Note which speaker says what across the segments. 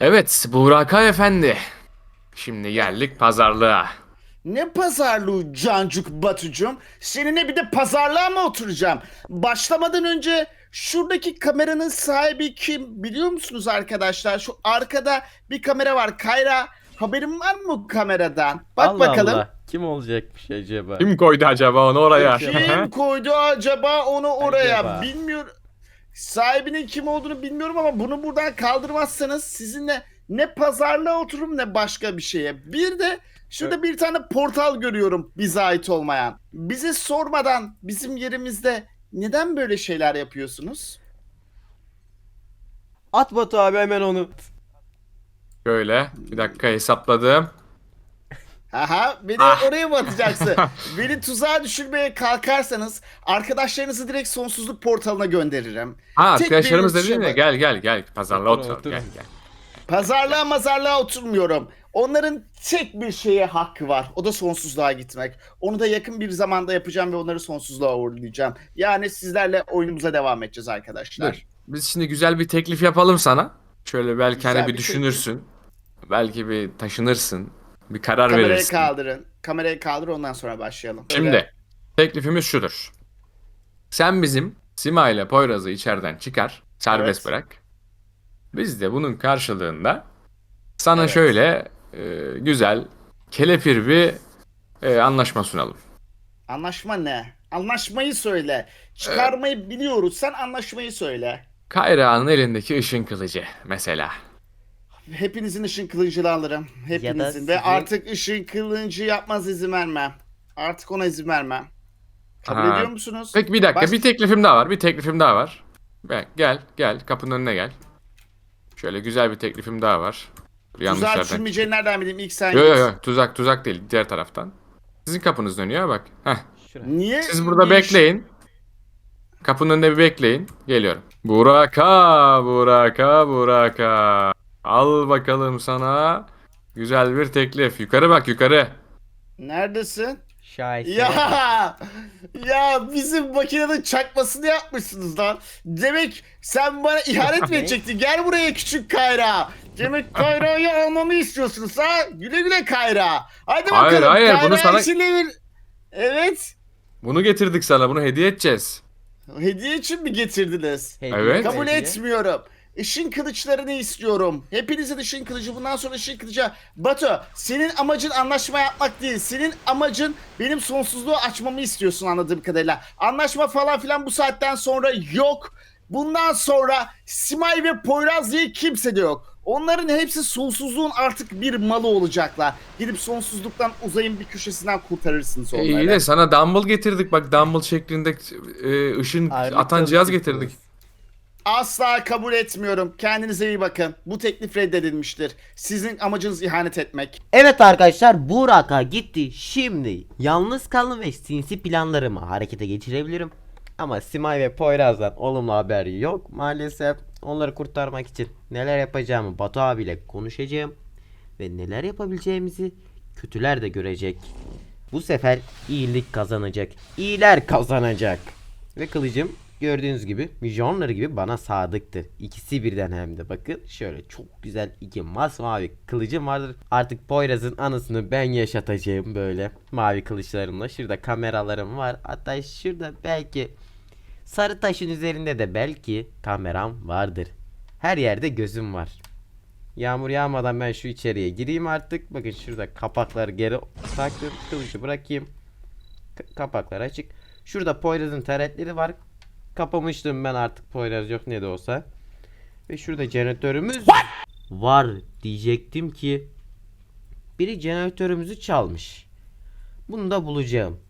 Speaker 1: Evet, Buraka Efendi. Şimdi geldik pazarlığa.
Speaker 2: Ne pazarlığı Cancuk Batucum? Seninle bir de pazarlığa mı oturacağım? Başlamadan önce şuradaki kameranın sahibi kim biliyor musunuz arkadaşlar? Şu arkada bir kamera var. Kayra haberin var mı bu kameradan? Bak
Speaker 3: Allah
Speaker 2: bakalım.
Speaker 3: Allah. Kim olacakmış acaba?
Speaker 1: Kim koydu acaba onu oraya?
Speaker 2: Kim koydu acaba onu oraya?
Speaker 3: Acaba?
Speaker 2: Bilmiyorum. Sahibinin kim olduğunu bilmiyorum ama bunu buradan kaldırmazsanız sizinle ne pazarlığa otururum ne başka bir şeye. Bir de şurada bir tane portal görüyorum bize ait olmayan. Bize sormadan bizim yerimizde neden böyle şeyler yapıyorsunuz?
Speaker 3: At Batu abi hemen onu.
Speaker 1: Şöyle, bir dakika hesapladım.
Speaker 2: Aha beni
Speaker 1: Ah.
Speaker 2: oraya mı atacaksın? beni tuzağa düşürmeye kalkarsanız arkadaşlarınızı direkt sonsuzluk portalına gönderirim.
Speaker 1: Ha
Speaker 2: Tek
Speaker 1: arkadaşlarımız
Speaker 2: şey var.
Speaker 1: gel gel gel pazarlığa
Speaker 3: Otur, otur.
Speaker 1: gel gel.
Speaker 2: Pazarlığa mazarlığa oturmuyorum. Onların tek bir şeye hakkı var. O da sonsuzluğa gitmek. Onu da yakın bir zamanda yapacağım ve onları sonsuzluğa uğurlayacağım. Yani sizlerle oyunumuza devam edeceğiz arkadaşlar.
Speaker 1: Dur. Biz şimdi güzel bir teklif yapalım sana. Şöyle belki
Speaker 2: Güzel
Speaker 1: hani bir
Speaker 2: bir
Speaker 1: düşünürsün. Belki bir taşınırsın. Bir karar
Speaker 2: Kamerayı
Speaker 1: verirsin.
Speaker 2: kaldırın. Kamerayı kaldır ondan sonra başlayalım.
Speaker 1: Şimdi
Speaker 2: Öyle.
Speaker 1: teklifimiz şudur. Sen bizim Sima ile Poyraz'ı içeriden çıkar, serbest
Speaker 2: Evet.
Speaker 1: bırak. Biz de bunun karşılığında sana
Speaker 2: Evet.
Speaker 1: şöyle e, güzel, kelepir bir e, anlaşma sunalım.
Speaker 2: Anlaşma ne? Anlaşmayı söyle. Çıkarmayı biliyoruz. Sen anlaşmayı söyle.
Speaker 1: Kayra'nın elindeki ışın kılıcı mesela.
Speaker 2: Hepinizin ışın kılıcını alırım. Hepinizin. Ve
Speaker 3: sizin-
Speaker 2: artık ışın kılıcı yapmaz izin vermem. Artık ona izin vermem. Kabul
Speaker 1: Ha.
Speaker 2: ediyor musunuz?
Speaker 1: Peki bir dakika
Speaker 2: Baş-
Speaker 1: bir teklifim daha var. Bir teklifim daha var. Gel gel, gel kapının önüne gel. Şöyle güzel bir teklifim daha var. Yanlış
Speaker 2: Tuzağa
Speaker 1: yerden.
Speaker 2: düşürmeyeceğini nereden bileyim? İlk sen
Speaker 1: Yok yok
Speaker 2: git.
Speaker 1: yok tuzak tuzak değil diğer taraftan. Sizin kapınız dönüyor bak. Heh.
Speaker 3: Şuraya.
Speaker 2: Niye?
Speaker 1: Siz burada
Speaker 2: bir iş-
Speaker 1: bekleyin. Kapının önünde bir bekleyin. Geliyorum. Buraka, Buraka, Buraka. Al bakalım sana güzel bir teklif. Yukarı bak yukarı.
Speaker 2: Neredesin?
Speaker 3: Şahit.
Speaker 2: Ya ya bizim makinenin çakmasını yapmışsınız lan. Demek sen bana ihanet mi edecektin? Gel buraya küçük Kayra. Demek Kayra'yı almamı istiyorsunuz ha? Güle güle Kayra. Hadi
Speaker 1: Hayır,
Speaker 2: bakalım.
Speaker 1: hayır, bunu
Speaker 2: Kayra
Speaker 1: sana-
Speaker 2: işinle bir- Evet.
Speaker 1: Bunu getirdik sana. Bunu hediye edeceğiz.
Speaker 2: Hediye için mi getirdiniz?
Speaker 1: Evet.
Speaker 2: Kabul etmiyorum. Işın kılıçlarını istiyorum. Hepinizin ışın kılıcı. Bundan sonra ışın kılıcı. Batu senin amacın anlaşma yapmak değil. Senin amacın benim sonsuzluğu açmamı istiyorsun anladığım kadarıyla. Anlaşma falan filan bu saatten sonra yok. Bundan sonra Simay ve Poyraz diye kimse de yok. Onların hepsi sonsuzluğun artık bir malı olacaklar. Gidip sonsuzluktan uzayın bir köşesinden kurtarırsınız
Speaker 1: E,
Speaker 2: onları.
Speaker 1: iyi de sana dumbbell getirdik. Bak dumbbell şeklinde e, ışın
Speaker 3: Ağırlık
Speaker 1: atan cihaz getirdik.
Speaker 2: Asla kabul etmiyorum. Kendinize iyi bakın. Bu teklif reddedilmiştir. Sizin amacınız ihanet etmek.
Speaker 4: Evet arkadaşlar Burak'a gitti. Şimdi yalnız kalın ve sinsi planlarımı harekete geçirebilirim.
Speaker 3: Ama Simay ve Poyraz'dan olumlu haber yok maalesef. Onları kurtarmak için
Speaker 4: Neler yapacağımı Batu abiyle konuşacağım. Ve neler yapabileceğimizi kötüler de görecek. Bu sefer iyilik kazanacak. İyiler kazanacak. Ve kılıcım gördüğünüz gibi milyonları gibi bana sadıktır. İkisi birden hem de bakın şöyle çok güzel iki masmavi kılıcım vardır. Artık Poyraz'ın anısını ben yaşatacağım böyle mavi kılıçlarımla. Şurada kameralarım var. Hatta şurada belki sarı taşın üzerinde de belki kameram vardır. Her yerde gözüm var. Yağmur yağmadan ben şu içeriye gireyim artık. Bakın şurada kapakları geri taktım. Kılıcı bırakayım. K- kapaklar açık. Şurada Poyraz'ın taretleri var. Kapamıştım ben artık Poyraz yok ne de olsa. Ve şurada jeneratörümüz var diyecektim ki biri jeneratörümüzü çalmış. Bunu da bulacağım.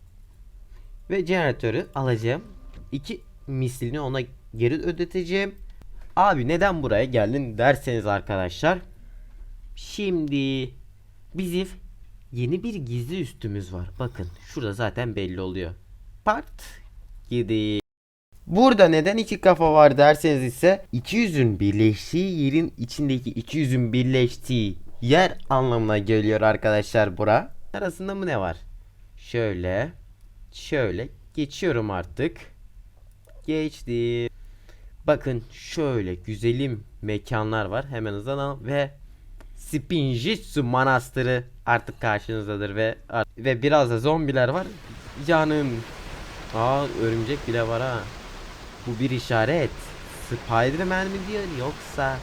Speaker 4: Ve jeneratörü alacağım. İki mislini ona geri ödeteceğim. Abi neden buraya geldin derseniz arkadaşlar. Şimdi bizim yeni bir gizli üstümüz var. Bakın şurada zaten belli oluyor. Part 7. Burada neden iki kafa var derseniz ise iki yüzün birleştiği yerin içindeki iki yüzün birleştiği yer anlamına geliyor arkadaşlar bura. Arasında mı ne var? Şöyle. Şöyle. Geçiyorum artık. Geçti. Bakın şöyle güzelim mekanlar var. Hemen hızlanalım ve Spinjitsu Manastırı artık karşınızdadır ve ve biraz da zombiler var. Canım. Aa örümcek bile var ha. Bu bir işaret. Spider-Man mi diyor yoksa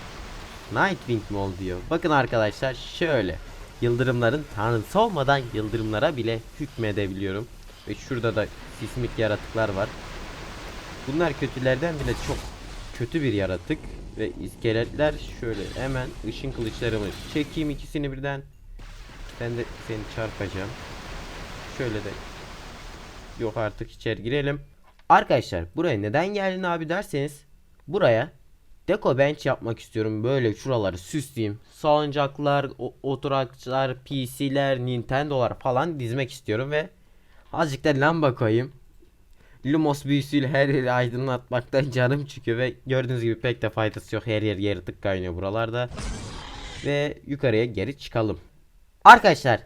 Speaker 4: Nightwing mi ol diyor. Bakın arkadaşlar şöyle. Yıldırımların tanrısı olmadan yıldırımlara bile hükmedebiliyorum. Ve şurada da sismik yaratıklar var. Bunlar kötülerden bile çok kötü bir yaratık. Ve iskeletler şöyle hemen ışın kılıçlarımı çekeyim ikisini birden. Ben de seni çarpacağım. Şöyle de yok artık içeri girelim. Arkadaşlar buraya neden geldin abi derseniz buraya Deko bench yapmak istiyorum. Böyle şuraları süsleyeyim. Salıncaklar, o- oturaklar, PC'ler, Nintendo'lar falan dizmek istiyorum ve azıcık da lamba koyayım. Lumos büyüsüyle her yeri aydınlatmaktan canım çıkıyor ve gördüğünüz gibi pek de faydası yok. Her yer yaratık kaynıyor buralarda. Ve yukarıya geri çıkalım. Arkadaşlar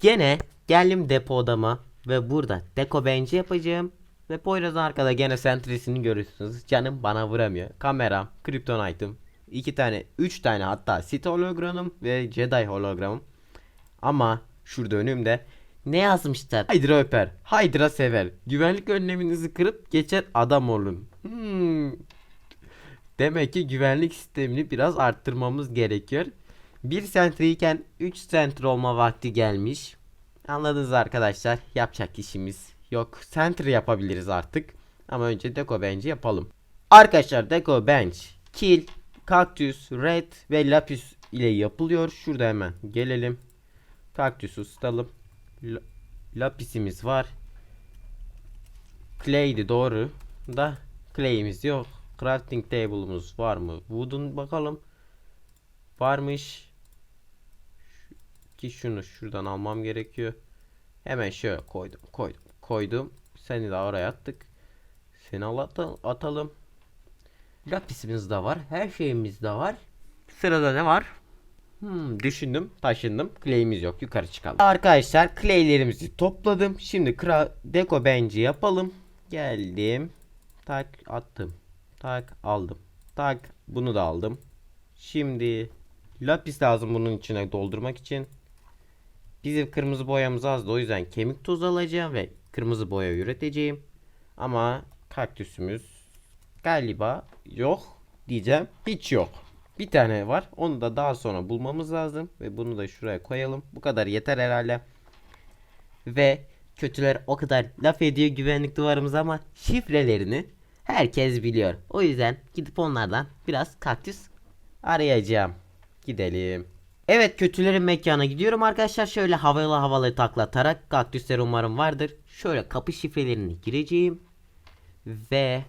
Speaker 4: gene geldim depo odama ve burada deko bench yapacağım. Ve Poyraz arkada gene sentrisini görüyorsunuz. Canım bana vuramıyor. Kameram, Kryptonite'ım, iki tane, üç tane hatta Sith hologramım ve Jedi hologramım. Ama şurada önümde ne yazmışlar? Hydra öper, Hydra sever. Güvenlik önleminizi kırıp geçer adam olun. Hmm. Demek ki güvenlik sistemini biraz arttırmamız gerekiyor. Bir sentriyken 3 sentri olma vakti gelmiş. Anladınız arkadaşlar. Yapacak işimiz yok. Center yapabiliriz artık. Ama önce Deco Bench'i yapalım. Arkadaşlar Deco Bench, Kill, Cactus, Red ve Lapis ile yapılıyor. Şurada hemen gelelim. Cactus'u ısıtalım. La- Lapis'imiz var. Clay'di doğru. Da Clay'imiz yok. Crafting table'ımız var mı? Wood'un bakalım. Varmış. Ki şunu şuradan almam gerekiyor. Hemen şöyle koydum, koydum, koydum. Seni de oraya attık. Seni al ata- atalım. Lapisimiz de var. Her şeyimiz de var. Sırada ne var? Hmm, düşündüm, taşındım. Clay'imiz yok. Yukarı çıkalım. Arkadaşlar clay'lerimizi topladım. Şimdi kra deco bench'i yapalım. Geldim. Tak attım. Tak aldım. Tak bunu da aldım. Şimdi lapis lazım bunun içine doldurmak için. Bizim kırmızı boyamız azdı o yüzden kemik tozu alacağım ve kırmızı boya üreteceğim. Ama kaktüsümüz galiba yok diyeceğim. Hiç yok. Bir tane var. Onu da daha sonra bulmamız lazım ve bunu da şuraya koyalım. Bu kadar yeter herhalde. Ve kötüler o kadar laf ediyor güvenlik duvarımız ama şifrelerini herkes biliyor. O yüzden gidip onlardan biraz kaktüs arayacağım. Gidelim. Evet kötülerin mekana gidiyorum arkadaşlar. Şöyle havalı havalı taklatarak kaktüsler umarım vardır. Şöyle kapı şifrelerini gireceğim. Ve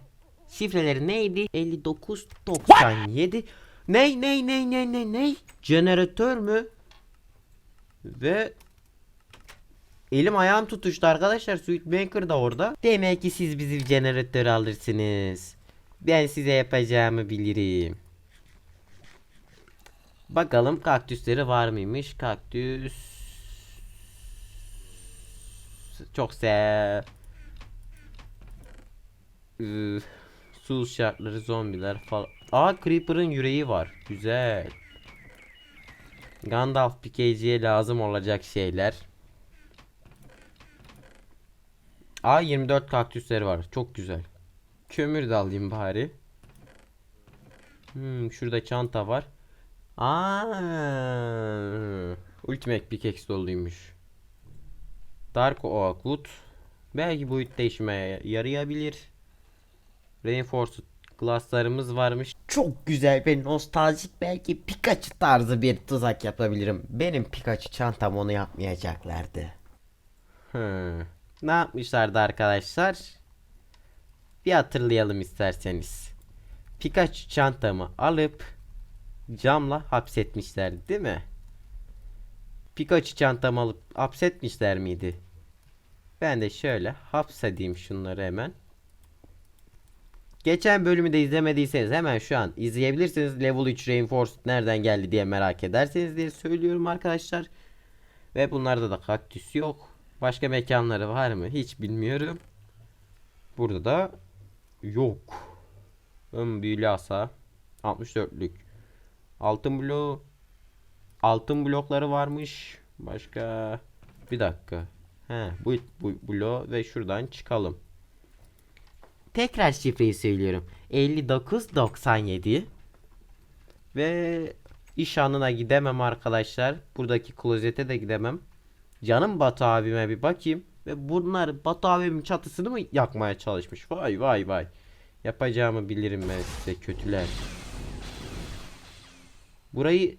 Speaker 4: şifreleri neydi? 5997. Ney ney ney ney ney ney? Jeneratör mü? Ve Elim ayağım tutuştu arkadaşlar. Sweet Maker da orada. Demek ki siz bizi jeneratör alırsınız. Ben size yapacağımı bilirim. Bakalım kaktüsleri var mıymış? Kaktüs çok. Ee, su şartları zombiler falan. Aa Creeper'ın yüreği var. Güzel. Gandalf PKG'ye lazım olacak şeyler. Aa 24 kaktüsleri var. Çok güzel. Kömür de alayım bari. Hmm, şurada çanta var. Aa, Ultimate Pickaxe doluymuş. Dark Oak. Belki bu de işime yarayabilir. Reinforced glasslarımız varmış. Çok güzel ve nostaljik belki Pikachu tarzı bir tuzak yapabilirim. Benim Pikachu çantam onu yapmayacaklardı. Hmm. Ne yapmışlardı arkadaşlar? Bir hatırlayalım isterseniz. Pikachu çantamı alıp camla hapsetmişler değil mi? Pikachu çantamı alıp hapsetmişler miydi? Ben de şöyle hapsedeyim şunları hemen. Geçen bölümü de izlemediyseniz hemen şu an izleyebilirsiniz. Level 3 Reinforced nereden geldi diye merak ederseniz diye söylüyorum arkadaşlar. Ve bunlarda da kaktüs yok. Başka mekanları var mı? Hiç bilmiyorum. Burada da yok. Ön büyülü asa. 64'lük. Altın bloğu. Altın blokları varmış. Başka. Bir dakika. He, bu, bu bloğu ve şuradan çıkalım. Tekrar şifreyi söylüyorum. 5997 ve iş anına gidemem arkadaşlar. Buradaki klozete de gidemem. Canım Batu abime bir bakayım. Ve bunlar Batu abimin çatısını mı yakmaya çalışmış? Vay vay vay. Yapacağımı bilirim ben size kötüler. Burayı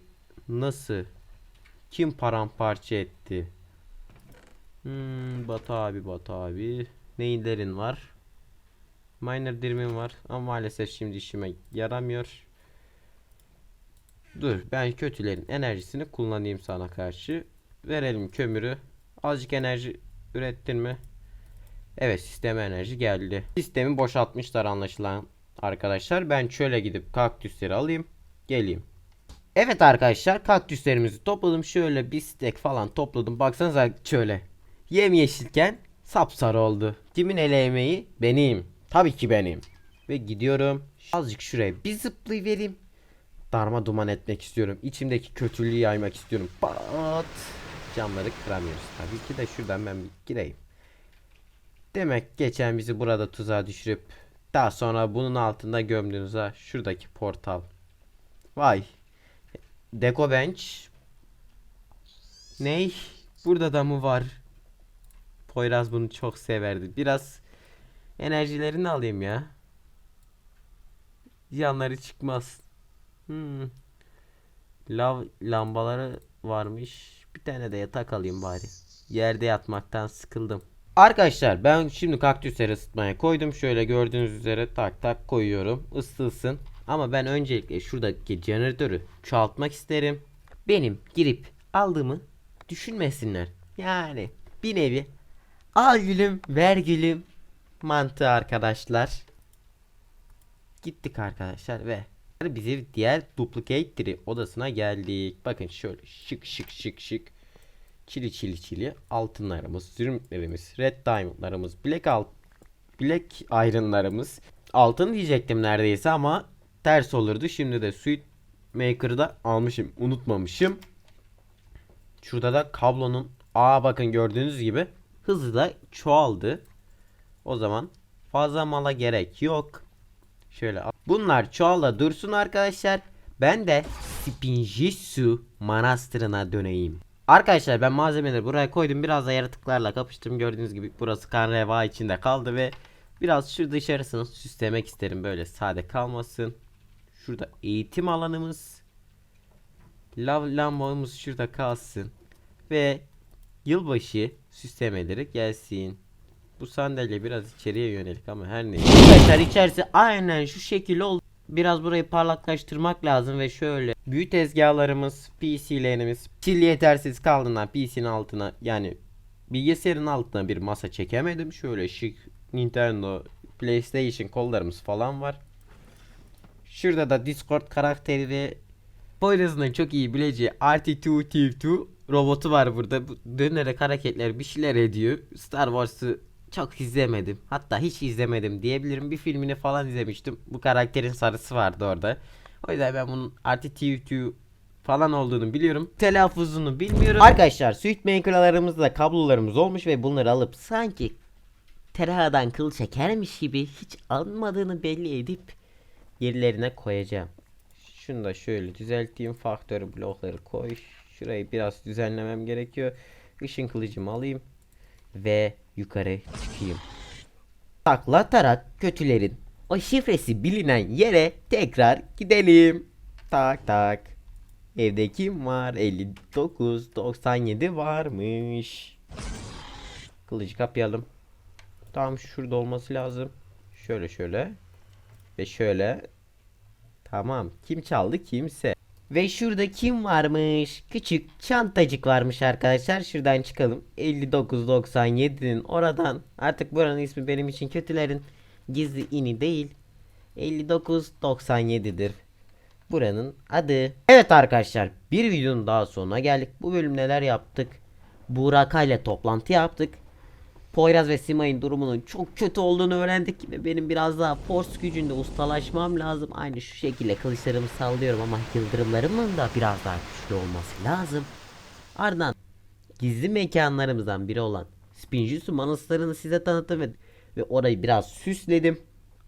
Speaker 4: nasıl? Kim paramparça etti? Hmm, Batu abi Batu abi. Neylerin var? Miner dirimim var ama maalesef şimdi işime yaramıyor. Dur ben kötülerin enerjisini kullanayım sana karşı. Verelim kömürü. Azıcık enerji ürettin mi? Evet sisteme enerji geldi. Sistemi boşaltmışlar anlaşılan arkadaşlar. Ben şöyle gidip kaktüsleri alayım. Geleyim. Evet arkadaşlar kaktüslerimizi topladım. Şöyle bir stek falan topladım. Baksanıza şöyle. Yemyeşilken sapsarı oldu. Kimin ele emeği? Benim. Tabii ki benim. Ve gidiyorum. Azıcık şuraya bir zıplayıvereyim. Darma duman etmek istiyorum. İçimdeki kötülüğü yaymak istiyorum. Pat. Camları kıramıyoruz. Tabii ki de şuradan ben bir gireyim. Demek geçen bizi burada tuzağa düşürüp daha sonra bunun altında gömdünüz ha. Şuradaki portal. Vay. Deko bench. Ney? Burada da mı var? Poyraz bunu çok severdi. Biraz enerjilerini alayım ya. Yanları çıkmaz. Hmm. Lav lambaları varmış. Bir tane de yatak alayım bari. Yerde yatmaktan sıkıldım. Arkadaşlar ben şimdi kaktüsleri ısıtmaya koydum. Şöyle gördüğünüz üzere tak tak koyuyorum. Isıtsın. Ama ben öncelikle şuradaki jeneratörü çoğaltmak isterim. Benim girip aldığımı düşünmesinler. Yani bir nevi al gülüm ver gülüm mantığı arkadaşlar. Gittik arkadaşlar ve bizi diğer duplicate odasına geldik. Bakın şöyle şık şık şık şık. Çili çili çili altınlarımız, zümrütlerimiz, red diamondlarımız, black alt black iron'larımız. Altın diyecektim neredeyse ama ters olurdu. Şimdi de suit maker'ı da almışım. Unutmamışım. Şurada da kablonun aa bakın gördüğünüz gibi hızı da çoğaldı. O zaman fazla mala gerek yok. Şöyle bunlar çoğala dursun arkadaşlar. Ben de Spinjitzu Manastırı'na döneyim. Arkadaşlar ben malzemeleri buraya koydum. Biraz da yaratıklarla kapıştım. Gördüğünüz gibi burası kan reva içinde kaldı ve biraz şu dışarısını süslemek isterim. Böyle sade kalmasın. Şurada eğitim alanımız. Lav lambamız şurada kalsın. Ve yılbaşı süslemeleri gelsin. Bu sandalye biraz içeriye yönelik ama her neyse. Arkadaşlar içerisi aynen şu şekil oldu. Biraz burayı parlaklaştırmak lazım ve şöyle büyü tezgahlarımız, PC'lerimiz pil yetersiz kaldığından PC'nin altına yani bilgisayarın altına bir masa çekemedim. Şöyle şık Nintendo, PlayStation kollarımız falan var. Şurada da Discord karakteri ve Poyraz'ın çok iyi bileceği RT2T2 robotu var burada. Bu dönerek hareketler bir şeyler ediyor. Star Wars'ı çok izlemedim. Hatta hiç izlemedim diyebilirim. Bir filmini falan izlemiştim. Bu karakterin sarısı vardı orada. O yüzden ben bunun RT2 falan olduğunu biliyorum. Telaffuzunu bilmiyorum. Arkadaşlar suit maker'larımızda kablolarımız olmuş ve bunları alıp sanki tereyağdan kıl çekermiş gibi hiç almadığını belli edip yerlerine koyacağım. Şunu da şöyle düzelteyim. Faktör blokları koy. Şurayı biraz düzenlemem gerekiyor. Işın kılıcımı alayım. Ve yukarı çıkayım. Taklatarak kötülerin o şifresi bilinen yere tekrar gidelim. Tak tak. Evde kim var? 59 97 varmış. Kılıcı kapayalım. Tam şurada olması lazım. Şöyle şöyle. Ve şöyle. Tamam. Kim çaldı? Kimse. Ve şurada kim varmış? Küçük çantacık varmış arkadaşlar. Şuradan çıkalım. 5997'nin oradan. Artık buranın ismi benim için kötülerin gizli ini değil. 5997'dir. Buranın adı. Evet arkadaşlar bir videonun daha sonuna geldik. Bu bölüm neler yaptık? Burak ile toplantı yaptık. Poyraz ve Simay'ın durumunun çok kötü olduğunu öğrendik ve benim biraz daha force gücünde ustalaşmam lazım. Aynı şu şekilde kılıçlarımı sallıyorum ama yıldırımlarımın da biraz daha güçlü olması lazım. Ardından gizli mekanlarımızdan biri olan Spinjitzu Manastırı'nı size tanıttım ve, ve orayı biraz süsledim.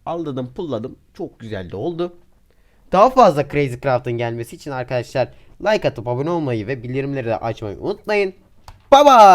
Speaker 4: Aldadım pulladım. Çok güzel de oldu. Daha fazla Crazy Craft'ın gelmesi için arkadaşlar like atıp abone olmayı ve bildirimleri de açmayı unutmayın. Bye bye.